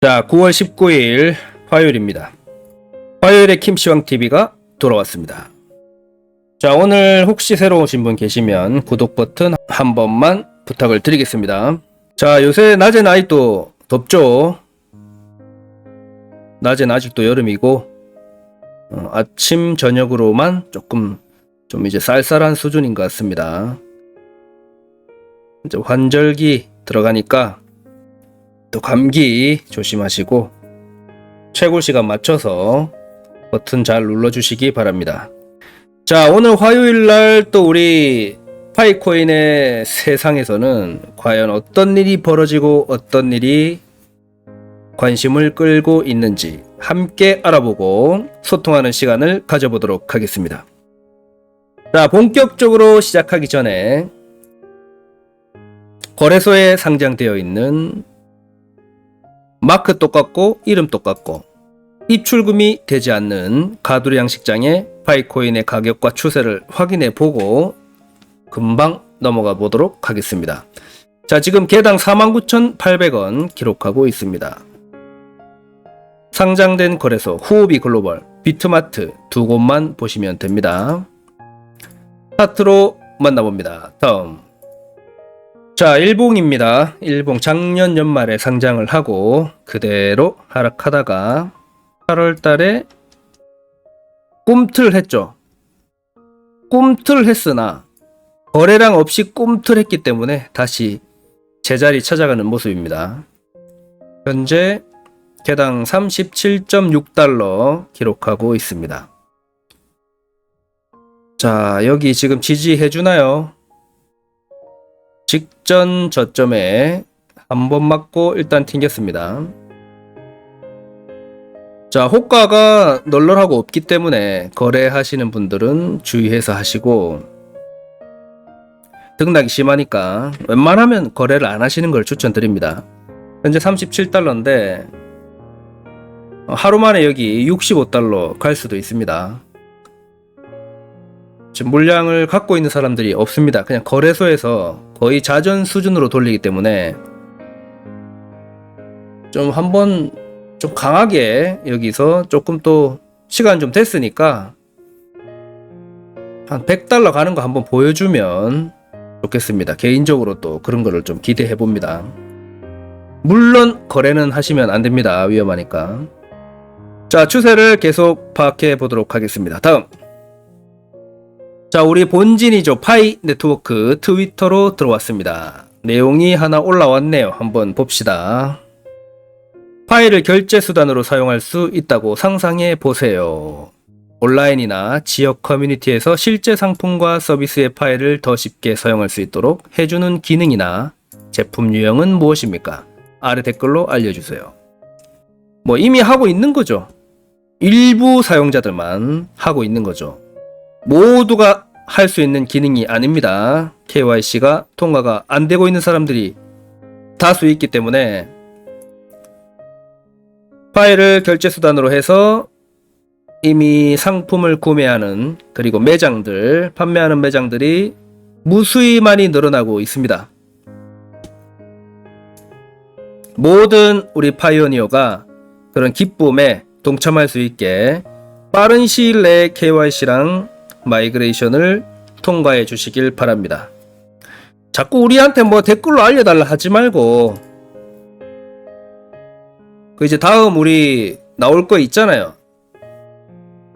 자, 9월 19일 화요일입니다. 화요일에 김시황TV가 돌아왔습니다. 자, 오늘 혹시 새로 오신 분 계시면 구독 버튼 한 번만 부탁을 드리겠습니다. 자, 요새 낮엔 아직도 덥죠? 낮엔 아직도 여름이고, 어, 아침, 저녁으로만 조금 좀 이제 쌀쌀한 수준인 것 같습니다. 이제 환절기 들어가니까 또 감기 조심하시고 최고 시간 맞춰서 버튼 잘 눌러주시기 바랍니다. 자, 오늘 화요일 날 또 우리 파이코인의 세상에서는 과연 어떤 일이 벌어지고 어떤 일이 관심을 끌고 있는지 함께 알아보고 소통하는 시간을 가져보도록 하겠습니다. 자, 본격적으로 시작하기 전에 거래소에 상장되어 있는 마크 똑같고 이름 똑같고 입출금이 되지 않는 가두리 양식장의 파이코인의 가격과 추세를 확인해 보고 금방 넘어가 보도록 하겠습니다. 자, 지금 개당 49,800원 기록하고 있습니다. 상장된 거래소 후오비 글로벌, 비트마트 두 곳만 보시면 됩니다. 차트로 만나봅니다. 다음 자, 일봉입니다. 일봉 작년 연말에 상장을 하고 그대로 하락하다가 8월 달에 꿈틀했죠. 꿈틀했으나 거래량 없이 꿈틀했기 때문에 다시 제자리 찾아가는 모습입니다. 현재 개당 37.6달러 기록하고 있습니다. 자, 여기 지금 지지해 주나요? 직전 저점에 한 번 맞고 일단 튕겼습니다. 자, 호가가 널널하고 없기 때문에 거래하시는 분들은 주의해서 하시고 등락이 심하니까 웬만하면 거래를 안 하시는 걸 추천드립니다. 현재 37달러인데 하루 만에 여기 65달러 갈 수도 있습니다. 지금 물량을 갖고 있는 사람들이 없습니다. 그냥 거래소에서 거의 자전 수준으로 돌리기 때문에 좀 한번 좀 강하게 여기서 조금 또 시간 좀 됐으니까 한 100달러 가는 거 한번 보여주면 좋겠습니다. 개인적으로 또 그런 거를 좀 기대해 봅니다. 물론 거래는 하시면 안 됩니다. 위험하니까. 자, 추세를 계속 파악해 보도록 하겠습니다. 다음. 자, 우리 본진이죠. 파이 네트워크 트위터로 들어왔습니다. 내용이 하나 올라왔네요. 한번 봅시다. 파일을 결제 수단으로 사용할 수 있다고 상상해 보세요. 온라인이나 지역 커뮤니티에서 실제 상품과 서비스의 파일을 더 쉽게 사용할 수 있도록 해주는 기능이나 제품 유형은 무엇입니까? 아래 댓글로 알려주세요. 뭐 이미 하고 있는 거죠. 일부 사용자들만 하고 있는 거죠. 모두가 할 수 있는 기능이 아닙니다. KYC가 통과가 안 되고 있는 사람들이 다수 있기 때문에 파일을 결제 수단으로 해서 이미 상품을 구매하는 그리고 매장들, 판매하는 매장들이 무수히 많이 늘어나고 있습니다. 모든 우리 파이오니어가 그런 기쁨에 동참할 수 있게 빠른 시일 내에 KYC랑 마이그레이션을 통과해 주시길 바랍니다. 자꾸 우리한테 뭐 댓글로 알려달라 하지 말고 그 이제 다음 우리 나올 거 있잖아요.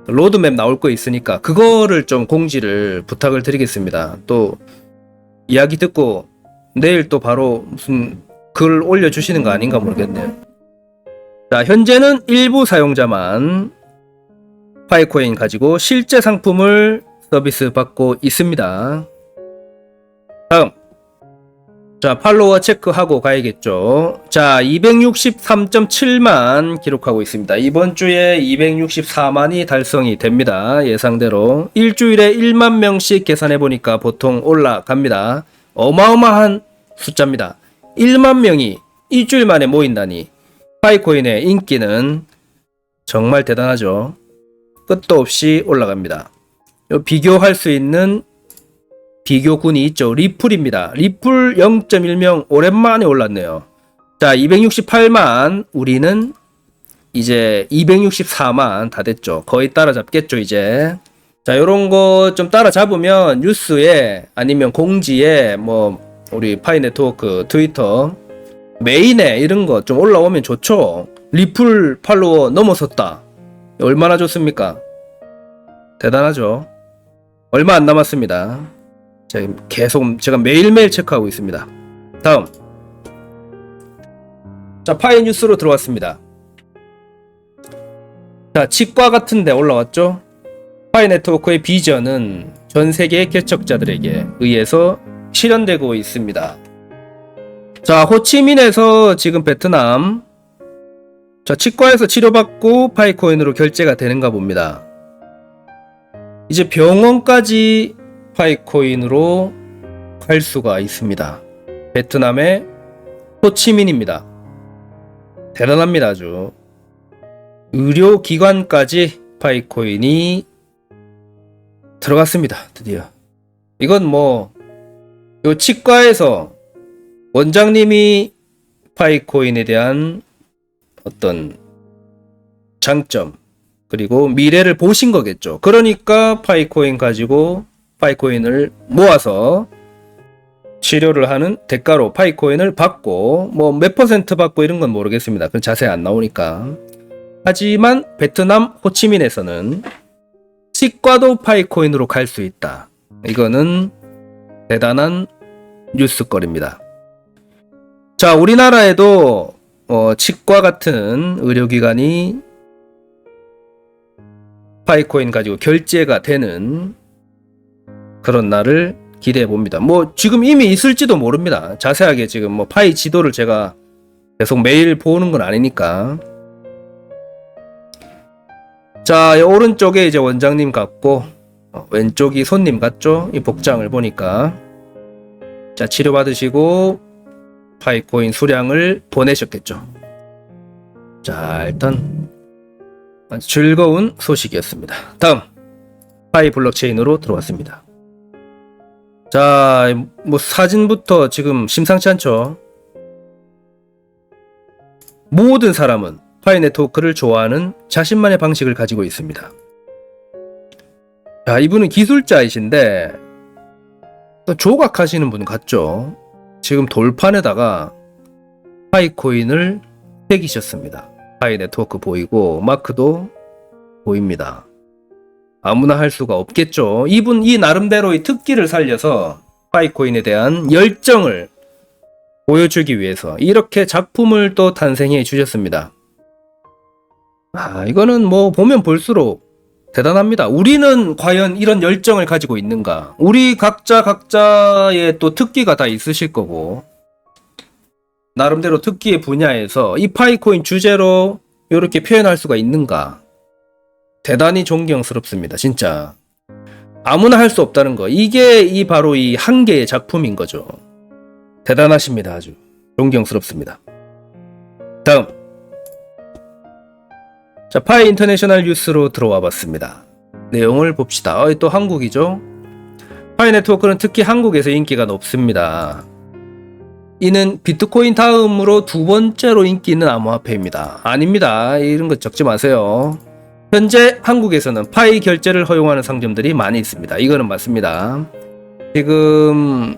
로드맵 나올 거 있으니까 그거를 좀 공지를 부탁을 드리겠습니다. 또 이야기 듣고 내일 또 바로 무슨 글 올려주시는 거 아닌가 모르겠네요. 자, 현재는 일부 사용자만 파이코인 가지고 실제 상품을 서비스 받고 있습니다. 다음. 자, 팔로워 체크하고 가야겠죠. 자, 263.7만 기록하고 있습니다. 이번 주에 264만이 달성이 됩니다. 예상대로. 일주일에 1만 명씩 계산해 보니까 보통 올라갑니다. 어마어마한 숫자입니다. 1만 명이 일주일 만에 모인다니. 파이코인의 인기는 정말 대단하죠. 끝도 없이 올라갑니다. 요 비교할 수 있는 비교군이 있죠. 리플입니다. 리플 0.1명 오랜만에 올랐네요. 자, 268만 우리는 이제 264만 다 됐죠. 거의 따라잡겠죠, 이제. 자, 요런 거 좀 따라잡으면 뉴스에 아니면 공지에 뭐 우리 파이 네트워크 트위터 메인에 이런 거 좀 올라오면 좋죠. 리플 팔로워 넘어섰다. 얼마나 좋습니까? 대단하죠. 얼마 안 남았습니다. 제가 계속 제가 매일매일 체크하고 있습니다. 다음. 자, 파이 뉴스로 들어왔습니다. 자, 치과 같은 데 올라왔죠? 파이 네트워크의 비전은 전 세계 개척자들에게 의해서 실현되고 있습니다. 자, 호치민에서 지금 베트남 자, 치과에서 치료받고 파이코인으로 결제가 되는가 봅니다. 이제 병원까지 파이코인으로 갈 수가 있습니다. 베트남의 호치민입니다. 대단합니다, 아주. 의료기관까지 파이코인이 들어갔습니다, 드디어. 이건 뭐, 요 치과에서 원장님이 파이코인에 대한 어떤 장점, 그리고 미래를 보신 거겠죠. 그러니까 파이코인 가지고 파이코인을 모아서 치료를 하는 대가로 파이코인을 받고 뭐 몇 퍼센트 받고 이런 건 모르겠습니다. 그 자세히 안 나오니까. 하지만 베트남 호치민에서는 치과도 파이코인으로 갈 수 있다. 이거는 대단한 뉴스거리입니다. 자, 우리나라에도 어, 치과 같은 의료기관이 파이코인 가지고 결제가 되는 그런 날을 기대해 봅니다. 뭐 지금 이미 있을지도 모릅니다. 자세하게 지금 뭐 파이 지도를 제가 계속 매일 보는 건 아니니까. 자, 이 오른쪽에 이제 원장님 같고 어, 왼쪽이 손님 같죠? 이 복장을 보니까 자 치료 받으시고 파이코인 수량을 보내셨겠죠. 자 일단 즐거운 소식이었습니다. 다음 파이 블록체인으로 들어왔습니다. 자, 뭐 사진부터 지금 심상치 않죠. 모든 사람은 파이 네트워크를 좋아하는 자신만의 방식을 가지고 있습니다. 자, 이분은 기술자이신데 또 조각하시는 분 같죠. 지금 돌판에다가 파이코인을 새기셨습니다. 파이 네트워크 보이고 마크도 보입니다. 아무나 할 수가 없겠죠. 이분 이 나름대로의 특기를 살려서 파이코인에 대한 열정을 보여주기 위해서 이렇게 작품을 또 탄생해 주셨습니다. 아, 이거는 뭐 보면 볼수록 대단합니다. 우리는 과연 이런 열정을 가지고 있는가? 우리 각자 각자의 또 특기가 다 있으실 거고 나름대로 특기의 분야에서 이 파이코인 주제로 이렇게 표현할 수가 있는가? 대단히 존경스럽습니다. 진짜. 아무나 할 수 없다는 거. 이게 이 바로 이 한계의 작품인 거죠. 대단하십니다. 아주. 존경스럽습니다. 다음. 자, 파이 인터내셔널 뉴스로 들어와 봤습니다. 내용을 봅시다. 어, 또 한국이죠. 파이 네트워크는 특히 한국에서 인기가 높습니다. 이는 비트코인 다음으로 두 번째로 인기 있는 암호화폐입니다. 아닙니다. 이런 거 적지 마세요. 현재 한국에서는 파이 결제를 허용하는 상점들이 많이 있습니다. 이거는 맞습니다. 지금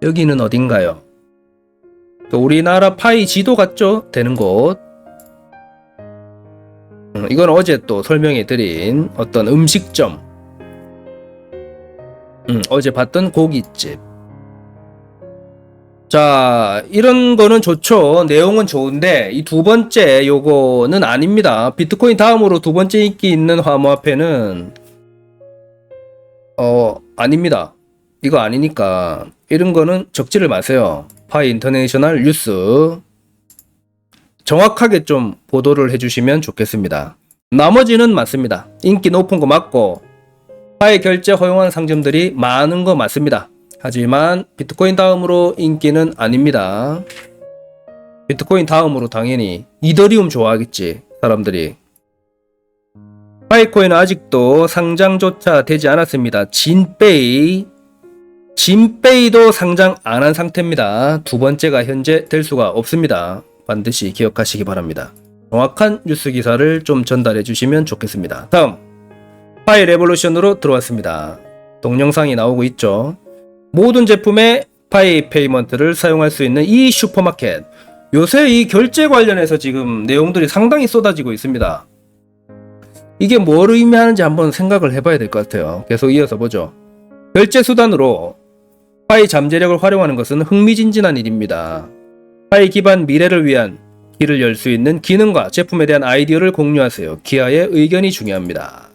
여기는 어딘가요? 그 우리나라 파이 지도 같죠? 되는 곳. 음, 이건 어제 또 설명해 드린 어떤 음식점. 음, 어제 봤던 고깃집. 자, 이런 거는 좋죠. 내용은 좋은데 이 두 번째 요거는 아닙니다. 비트코인 다음으로 두 번째 인기 있는 화모화폐는 어, 아닙니다. 이거 아니니까 이런 거는 적지를 마세요. 파이 인터내셔널 뉴스 정확하게 좀 보도를 해주시면 좋겠습니다. 나머지는 맞습니다. 인기 높은 거 맞고 파이 결제 허용한 상점들이 많은 거 맞습니다. 하지만 비트코인 다음으로 인기는 아닙니다. 비트코인 다음으로 당연히 이더리움 좋아하겠지 사람들이. 파이코인은 아직도 상장조차 되지 않았습니다. 진페이 진페이도 상장 안 한 상태입니다. 두 번째가 현재 될 수가 없습니다. 반드시 기억하시기 바랍니다. 정확한 뉴스 기사를 좀 전달해 주시면 좋겠습니다. 다음 파이 레볼루션으로 들어왔습니다. 동영상이 나오고 있죠. 모든 제품에 파이 페이먼트를 사용할 수 있는 이 슈퍼마켓. 요새 이 결제 관련해서 지금 내용들이 상당히 쏟아지고 있습니다. 이게 뭘 의미하는지 한번 생각을 해봐야 될 것 같아요. 계속 이어서 보죠. 결제 수단으로 파이 잠재력을 활용하는 것은 흥미진진한 일입니다. 파이 기반 미래를 위한 길을 열 수 있는 기능과 제품에 대한 아이디어를 공유하세요. 기아의 의견이 중요합니다.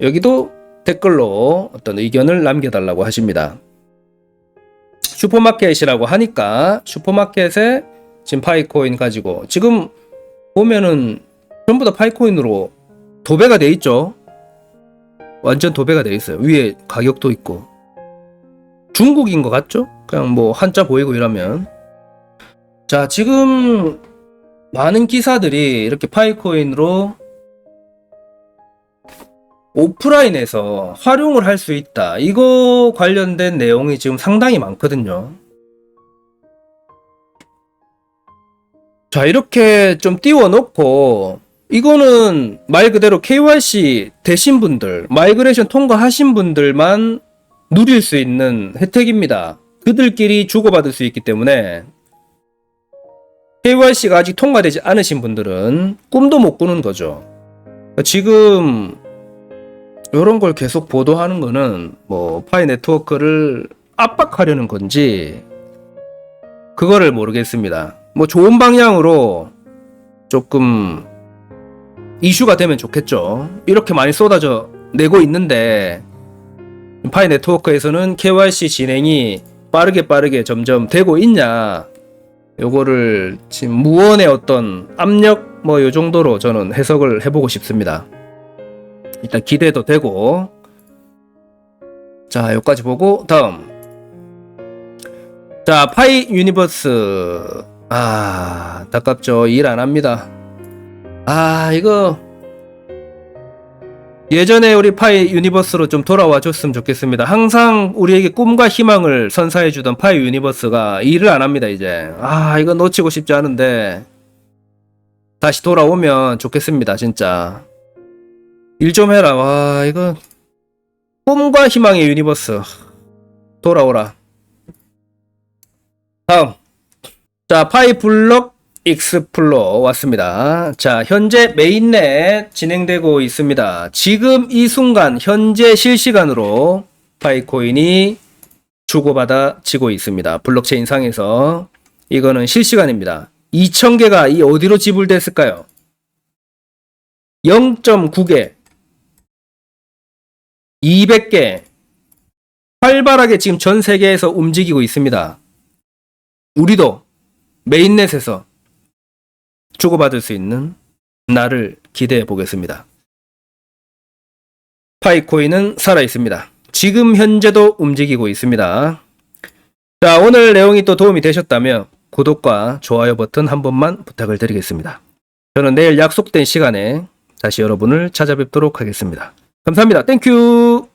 여기도 댓글로 어떤 의견을 남겨달라고 하십니다. 슈퍼마켓이라고 하니까 슈퍼마켓에 지금 파이코인 가지고 지금 보면은 전부 다 파이코인으로 도배가 돼 있죠. 완전 도배가 돼 있어요. 위에 가격도 있고 중국인 것 같죠? 그냥 뭐 한자 보이고 이러면 자 지금 많은 기사들이 이렇게 파이코인으로 오프라인에서 활용을 할 수 있다. 이거 관련된 내용이 지금 상당히 많거든요. 자, 이렇게 좀 띄워놓고, 이거는 말 그대로 KYC 되신 분들, 마이그레이션 통과하신 분들만 누릴 수 있는 혜택입니다. 그들끼리 주고받을 수 있기 때문에, KYC가 아직 통과되지 않으신 분들은 꿈도 못 꾸는 거죠. 지금 이런 걸 계속 보도하는 거는 뭐 파이 네트워크를 압박하려는 건지 그거를 모르겠습니다. 뭐 좋은 방향으로 조금 이슈가 되면 좋겠죠. 이렇게 많이 쏟아져 내고 있는데 파이 네트워크에서는 KYC 진행이 빠르게 빠르게 점점 되고 있냐 요거를 지금 무언의 어떤 압력 뭐 요 정도로 저는 해석을 해보고 싶습니다. 일단 기대도 되고. 자 여기까지 보고 다음. 자 파이 유니버스. 아 안타깝죠. 일 안합니다. 아 이거 예전에 우리 파이 유니버스로 좀 돌아와 줬으면 좋겠습니다 항상 우리에게 꿈과 희망을 선사해 주던 파이 유니버스가 일을 안 합니다 이제 아 이거 놓치고 싶지 않은데 다시 돌아오면 좋겠습니다 진짜 일 좀 해라. 와, 이거 꿈과 희망의 유니버스. 돌아오라. 다음. 자, 파이 블럭 익스플로 왔습니다. 자, 현재 메인넷 진행되고 있습니다. 지금 이 순간 현재 실시간으로 파이코인이 주고받아 지고 있습니다. 블록체인 상에서 이거는 실시간입니다. 2,000개가 이 어디로 지불됐을까요? 0.9개 200개 활발하게 지금 전 세계에서 움직이고 있습니다. 우리도 메인넷에서 주고받을 수 있는 날을 기대해 보겠습니다. 파이코인은 살아 있습니다. 지금 현재도 움직이고 있습니다. 자, 오늘 내용이 또 도움이 되셨다면 구독과 좋아요 버튼 한 번만 부탁을 드리겠습니다. 저는 내일 약속된 시간에 다시 여러분을 찾아뵙도록 하겠습니다. 감사합니다. 땡큐!